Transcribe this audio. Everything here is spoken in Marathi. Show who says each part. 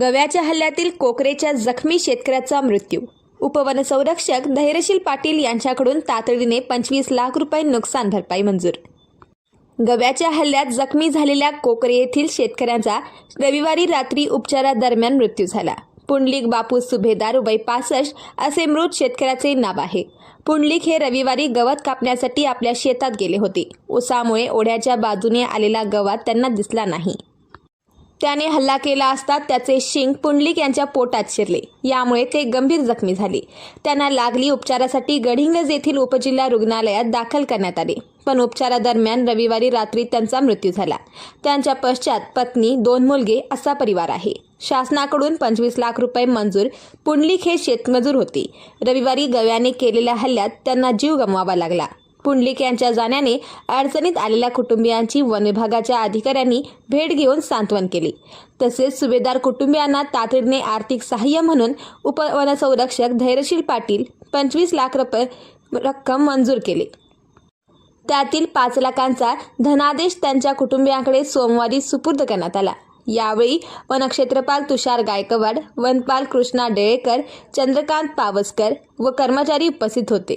Speaker 1: गव्याच्या हल्ल्यातील कोकरेच्या जखमी शेतकऱ्याचा मृत्यू. उपवनसंरक्षक धैर्यशील पाटील यांच्याकडून तातडीने पंचवीस लाख रुपये नुकसान भरपाई मंजूर. गव्याच्या हल्ल्यात जखमी झालेल्या कोकरे येथील शेतकऱ्यांचा रविवारी रात्री उपचारादरम्यान मृत्यू झाला. पुंडलिक बापू सुभेदार वय पासष्ट असे मृत शेतकऱ्याचे नाव आहे. पुंडलिक हे रविवारी गवत कापण्यासाठी आपल्या शेतात गेले होते. उसामुळे ओढ्याच्या बाजूने आलेला गवत त्यांना दिसला नाही. त्याने हल्ला केला असता त्याचे शिंग पुंडलिक यांच्या पोटात शिरले. यामुळे ते गंभीर जखमी झाले. त्यांना लागली उपचारासाठी गडिंग्लज येथील उपजिल्हा रुग्णालयात दाखल करण्यात आले. पण उपचारादरम्यान रविवारी रात्री त्यांचा मृत्यू झाला. त्यांच्या पश्चात पत्नी दोन मुलगे असा परिवार आहे. शासनाकडून पंचवीस लाख रुपये मंजूर पुंडलिक हे शेतमजूर होते. रविवारी गव्याने केलेल्या हल्ल्यात त्यांना जीव गमवावा लागला. पुंडलिक यांच्या जाण्याने अडचणीत आलेल्या कुटुंबियांची वन विभागाच्या अधिकाऱ्यांनी भेट घेऊन सांत्वन केले. तसेच सुभेदार कुटुंबियांना तातडीने आर्थिक सहाय्य म्हणून उपवनसंरक्षक धैर्यशील पाटील पंचवीस लाख रुपये रक्कम मंजूर केली. त्यातील पाच लाखांचा धनादेश त्यांच्या कुटुंबियांकडे सोमवारी सुपूर्द करण्यात आला. यावेळी वनक्षेत्रपाल तुषार गायकवाड वनपाल कृष्णा डेळेकर चंद्रकांत पावसकर व कर्मचारी उपस्थित होते.